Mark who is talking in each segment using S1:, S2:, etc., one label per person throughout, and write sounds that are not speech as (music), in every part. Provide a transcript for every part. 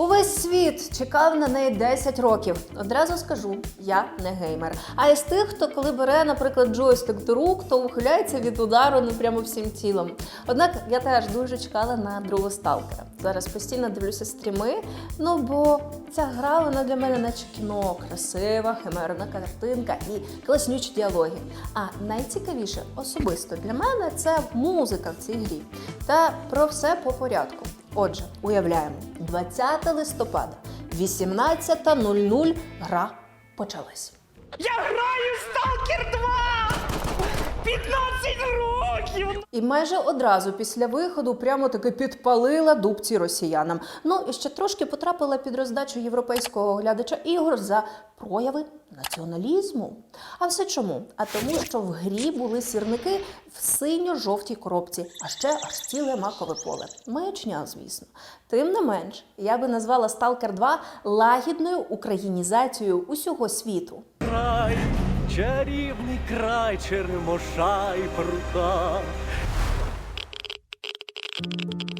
S1: Увесь світ чекав на неї 10 років. Одразу скажу, я не геймер. А із тих, хто коли бере, наприклад, джойстик до рук, то ухиляється від удару ну прямо всім тілом. Однак я теж дуже чекала на другого сталкера. Зараз постійно дивлюся стріми. Ну бо ця гра вона для мене наче кіно, красива, химерна картинка і класнючі діалоги. А найцікавіше особисто для мене це музика в цій грі. Та про все по порядку. Отже, уявляємо, 20 листопада, 18.00 гра почалась.
S2: Я граю в Сталкер 2! 15 років!
S1: І майже одразу після виходу прямо таки підпалила дубці росіянам. Ну і ще трошки потрапила під роздачу європейського глядача ігор за прояви націоналізму. А все чому? А тому, що в грі були сірники в синьо-жовтій коробці, а ще аж ціле макове поле. Маячня, звісно. Тим не менш, я би назвала Stalker 2 лагідною українізацією усього світу.
S3: Чарівний край, черемоша і прута.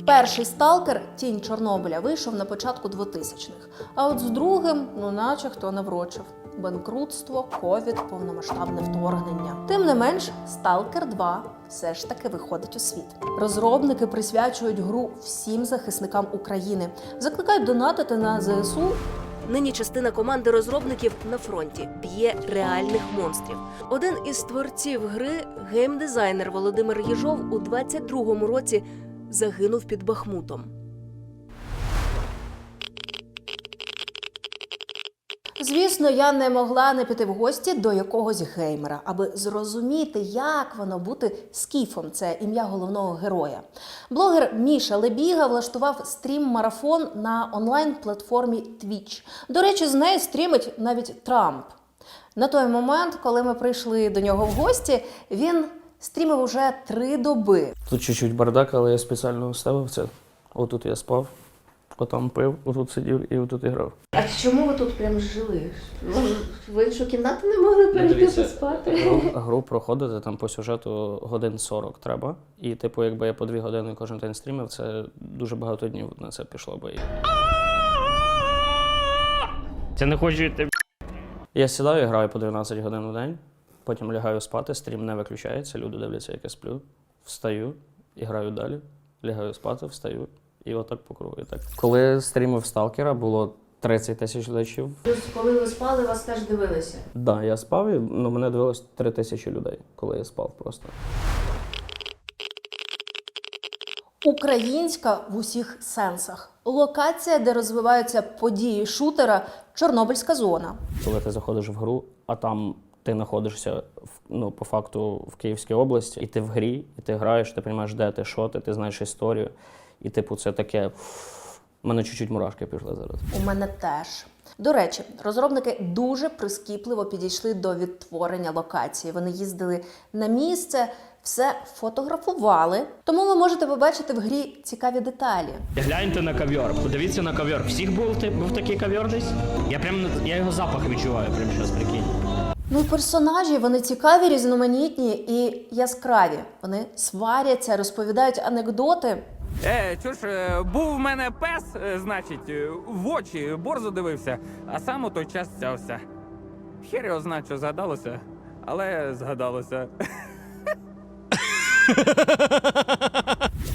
S1: Перший сталкер Тінь Чорнобиля вийшов на початку 2000-х. А от з другим, ну наче хто наврочив. Банкрутство, ковід, повномасштабне вторгнення. Тим не менш, Сталкер 2 все ж таки виходить у світ. Розробники присвячують гру всім захисникам України, закликають донатити на ЗСУ.
S4: Нині частина команди розробників на фронті б'є реальних монстрів. Один із творців гри, геймдизайнер Володимир Єжов, у 22-му році загинув під Бахмутом.
S1: Звісно, я не могла не піти в гості до якогось геймера, аби зрозуміти, як воно бути скіфом. Це ім'я головного героя. Блогер Міша Лебіга влаштував стрім-марафон на онлайн-платформі Twitch. До речі, з нею стрімить навіть Трамп. На той момент, коли ми прийшли до нього в гості, він стрімив уже три доби.
S5: Тут чуть-чуть бардак, але я спеціально ставив це. Отут я спав, отам пив, отут сидів і отут і грав.
S1: А чому ви тут прям жили? Ви іншу кімнату не могли перейти поспати?
S5: Гру, (laughs) гру проходити там по сюжету годин 40 треба. І, типу, якби я по дві години кожен день стрімив, це дуже багато днів на це пішло би.
S3: Це не хочу йти.
S5: Я сідаю і граю по 12 годин у день, потім лягаю спати, стрім не виключається, люди дивляться, як я сплю, встаю і граю далі. Лягаю спати, встаю. І отак по кругу. І так. Коли стрімив Сталкера, було 30 тисяч глядачів.
S1: Коли ви спали, вас теж дивилися.
S5: Да, я спав, і ну, мене дивилось 3 тисячі людей, коли я спав просто.
S1: Українська в усіх сенсах. Локація, де розвиваються події шутера Чорнобильська зона.
S5: Коли ти заходиш в гру, а там ти знаходишся в- ну, по факту в Київській області, і ти в грі, і ти граєш, ти розумієш, де ти, що ти, ти знаєш історію. І, типу, це таке. У мене чуть-чуть мурашки пішли зараз.
S1: У мене теж. До речі, розробники дуже прискіпливо підійшли до відтворення локації. Вони їздили на місце, все фотографували. Тому ви можете побачити в грі цікаві деталі.
S6: Гляньте на ковер, подивіться на ковер. Всіх був, був такий ковер десь? Я прям я його запах відчуваю, прямо зараз прикинь.
S1: Ну і персонажі вони цікаві, різноманітні і яскраві. Вони сваряться, розповідають анекдоти.
S2: Е, чуж, е, був в мене пес, е, значить, е, в очі борзо дивився, а сам у той час цявся. Хер його знає, що згадалося, але згадалося. (laughs)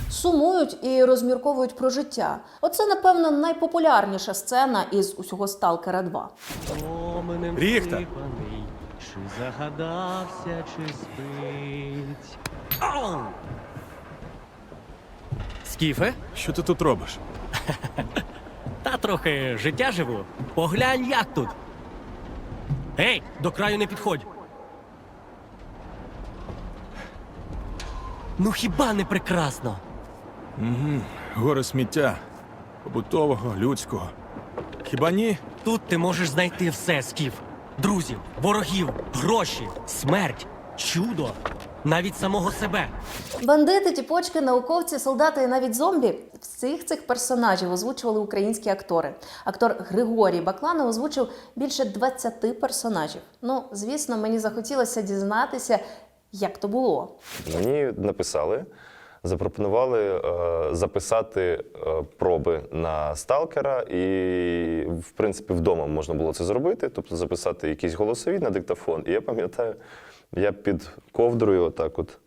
S1: сумують і розмірковують про життя. Оце, напевно, найпопулярніша сцена із усього Сталкера 2.
S3: Променем
S7: Ріхта.
S3: Чи загадався, чи спить. Скіфе?
S7: Що ти тут робиш?
S3: Та трохи життя живу. Поглянь, як тут. Гей, до краю не підходь. Ну хіба не прекрасно?
S7: Гори сміття, побутового, людського. Хіба ні?
S3: Тут ти можеш знайти все, Скіф. Друзів, ворогів, гроші, смерть, чудо, навіть самого себе.
S1: Бандити, тіпочки, науковці, солдати і навіть зомбі всіх цих персонажів озвучували українські актори. Актор Григорій Бакланов озвучив більше 20 персонажів. Ну, звісно, мені захотілося дізнатися, як то було.
S8: Мені написали запропонували е, записати е, проби на сталкера, і, в принципі, вдома можна було це зробити, тобто записати якісь голосові на диктофон. І я пам'ятаю, я під ковдрою, отак, от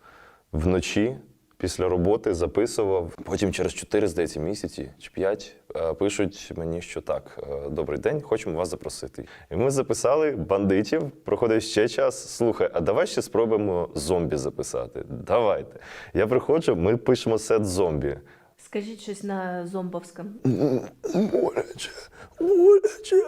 S8: вночі. Після роботи записував. Потім через 4, здається, місяці чи 5 пишуть мені, що так, е, добрий день, хочемо вас запросити. І ми записали бандитів. Проходив ще час. Слухай, а давай ще спробуємо зомбі записати. Давайте. Я приходжу, ми пишемо сет зомбі.
S1: Скажіть щось на зомбовському.
S8: Боляче, боляче.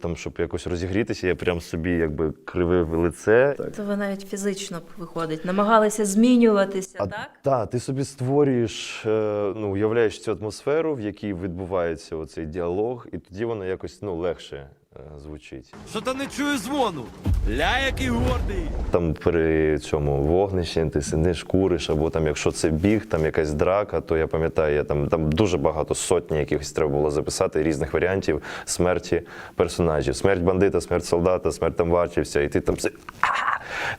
S8: Там, щоб якось розігрітися, я прям собі якби кривив лице.
S1: То ви навіть фізично виходить, намагалися змінюватися,
S8: А,
S1: так?
S8: та, ти собі створюєш, е, ну, уявляєш цю атмосферу, в якій відбувається оцей діалог, і тоді воно якось ну, легше звучить.
S3: Що то не чую дзвону? Ля, який гордий!
S8: Там при цьому вогнищі ти сидиш, куриш, або там, якщо це біг, там якась драка, то я пам'ятаю, я там, там дуже багато сотні якихось треба було записати різних варіантів смерті персонажів. Смерть бандита, смерть солдата, смерть там варчівця, і ти там все,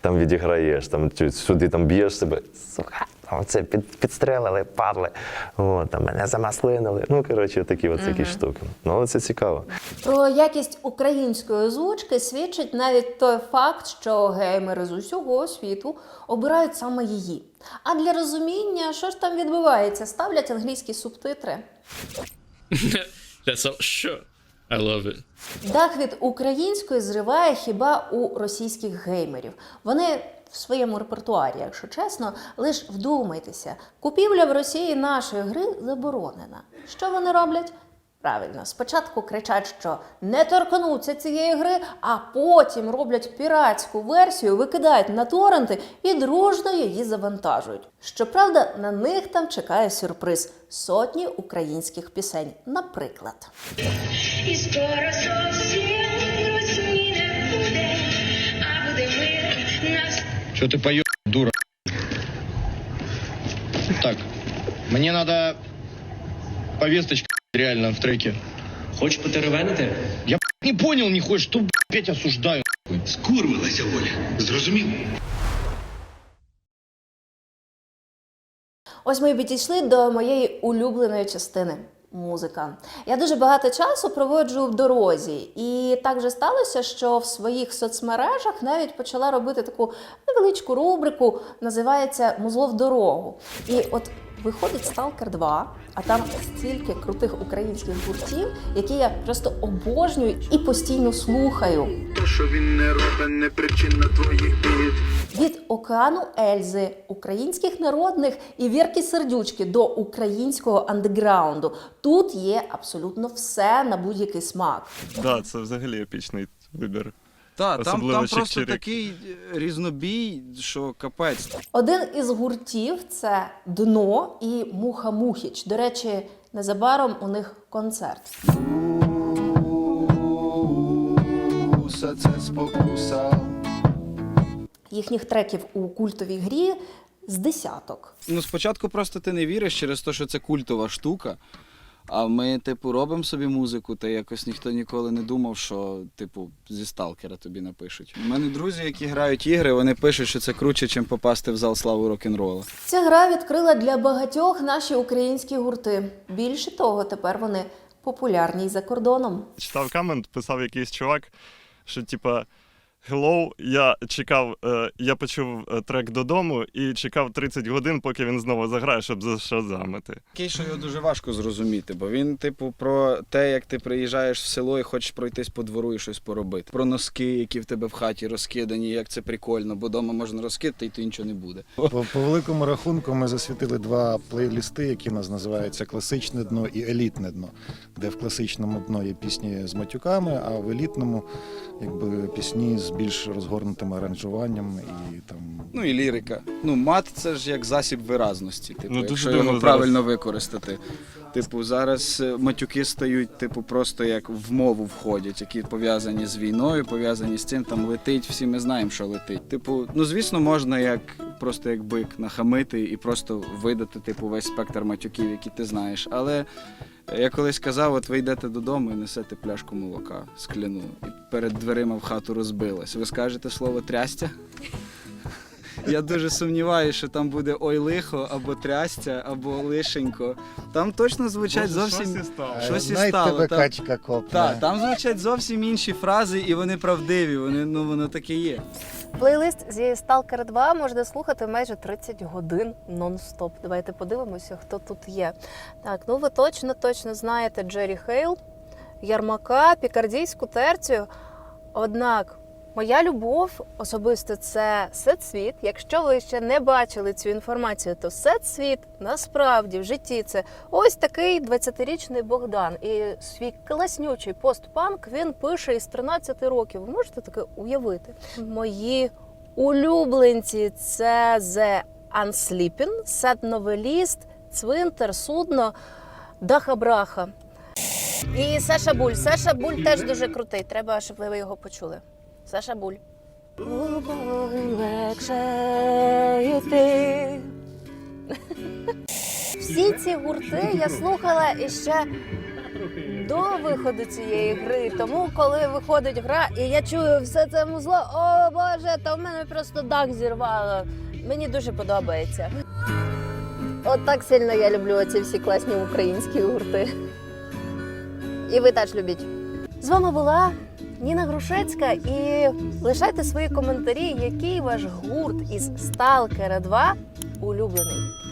S8: там відіграєш, там сюди там б'єш себе. Сука, оце під, підстрелили, падли. О, там мене замаслинили. Ну, коротше, такі от такі штуки. Ну, але це цікаво.
S1: Про якість української озвучки свідчить навіть той факт, що геймери з усього світу обирають саме її. А для розуміння, що ж там відбувається, ставлять англійські субтитри. (laughs)
S9: That's all. Sure. I love it.
S1: Дах від української зриває хіба у російських геймерів. Вони в своєму репертуарі, якщо чесно, лиш вдумайтеся, купівля в Росії нашої гри заборонена. Що вони роблять? Правильно, спочатку кричать, що не торкнуться цієї гри, а потім роблять піратську версію, викидають на торренти і дружно її завантажують. Щоправда, на них там чекає сюрприз сотні українських пісень, наприклад.
S10: І скоро
S9: Что ты поешь, дура? Так, мне надо повесточка реально в треке.
S6: Хочеш потеревенити?
S9: Я не понял нихуя, что опять осуждаю.
S11: Скурвилася Оля. Зрозумів?
S1: Ось ми і підійшли до моєї улюбленої частини. Музика. Я дуже багато часу проводжу в дорозі, і так вже сталося, що в своїх соцмережах навіть почала робити таку невеличку рубрику, називається Музло в дорогу. І от виходить Сталкер 2, а там стільки крутих українських гуртів, які я просто обожнюю і постійно слухаю.
S11: То, що він не робить, не причина твоїх
S1: океану Ельзи, українських народних і Вірки Сердючки до українського андеграунду. Тут є абсолютно все на будь-який смак.
S12: Да, це взагалі епічний вибір.
S13: Так, там,
S12: Особливо
S13: там просто такий е, різнобій, що капець.
S1: Один із гуртів це дно і Муха Мухіч. До речі, незабаром у них концерт.
S11: Це спокуса.
S1: Їхніх треків у культовій грі з десяток.
S13: Ну, спочатку просто ти не віриш через те, що це культова штука. А ми, типу, робимо собі музику, та якось ніхто ніколи не думав, що, типу, зі сталкера тобі напишуть. У мене друзі, які грають ігри, вони пишуть, що це круче, ніж попасти в зал слави рок-н-рола.
S1: Ця гра відкрила для багатьох наші українські гурти. Більше того, тепер вони популярні й за кордоном.
S12: Читав комент, писав якийсь чувак, що типа. Hello, я чекав, е, я почув е, трек додому і чекав 30 годин, поки він знову заграє, щоб зашазамити.
S13: Такий, що його дуже важко зрозуміти, бо він, типу, про те, як ти приїжджаєш в село і хочеш пройтись по двору і щось поробити. Про носки, які в тебе в хаті розкидані, як це прикольно, бо вдома можна розкидати, і то нічого не буде.
S14: По, по великому рахунку ми засвітили два плейлісти, які у нас називаються класичне дно і елітне дно, де в класичному дно є пісні з матюками, а в елітному якби пісні з більш розгорнутим аранжуванням і там.
S13: Ну і лірика. Ну, мат це ж як засіб виразності, типу,
S12: Ну,
S13: якщо його
S12: зараз.
S13: правильно використати. Типу, зараз е, матюки стають, типу, просто як в мову входять, які пов'язані з війною, пов'язані з цим, там летить, всі ми знаємо, що летить. Типу, ну звісно, можна як просто як бик нахамити і просто видати, типу, весь спектр матюків, які ти знаєш. Але я колись казав, от ви йдете додому і несете пляшку молока скляну, і перед дверима в хату розбилась. Ви скажете слово трястя? Я дуже сумніваюся, що там буде ой лихо, або трястя, або лишенько. Там точно звучать зовсім
S12: Щось і стало.
S13: щось і
S14: Най
S13: стало.
S14: тебе
S13: Там-
S14: качка копне.
S13: Так, там звучать зовсім інші фрази, і вони правдиві. Вони ну воно таке є.
S1: Плейлист зі Stalker 2 можна слухати майже 30 годин нон-стоп. Давайте подивимося, хто тут є. Так, ну ви точно точно знаєте Джері Хейл, Ярмака, Пікардійську терцію. Однак моя любов особисто це Сет-світ. Якщо ви ще не бачили цю інформацію, то Сет-світ насправді в житті це ось такий 20-річний Богдан. І свій класнючий постпанк він пише із 13 років. Ви можете таке уявити? Мої улюбленці це The Unsleeping, Sad Novelist, Цвинтар, Судно, Даха Браха. І Саша Буль. Саша Буль теж дуже крутий. Треба, щоб ви його почули. Саша Буль. Всі ці гурти я слухала іще до виходу цієї гри. Тому, коли виходить гра, і я чую все це музло, о Боже, та в мене просто дах зірвало. Мені дуже подобається. От так сильно я люблю ці всі класні українські гурти. І ви теж любіть. З вами була Ніна Грушецька. І лишайте свої коментарі, який ваш гурт із Сталкера 2 улюблений.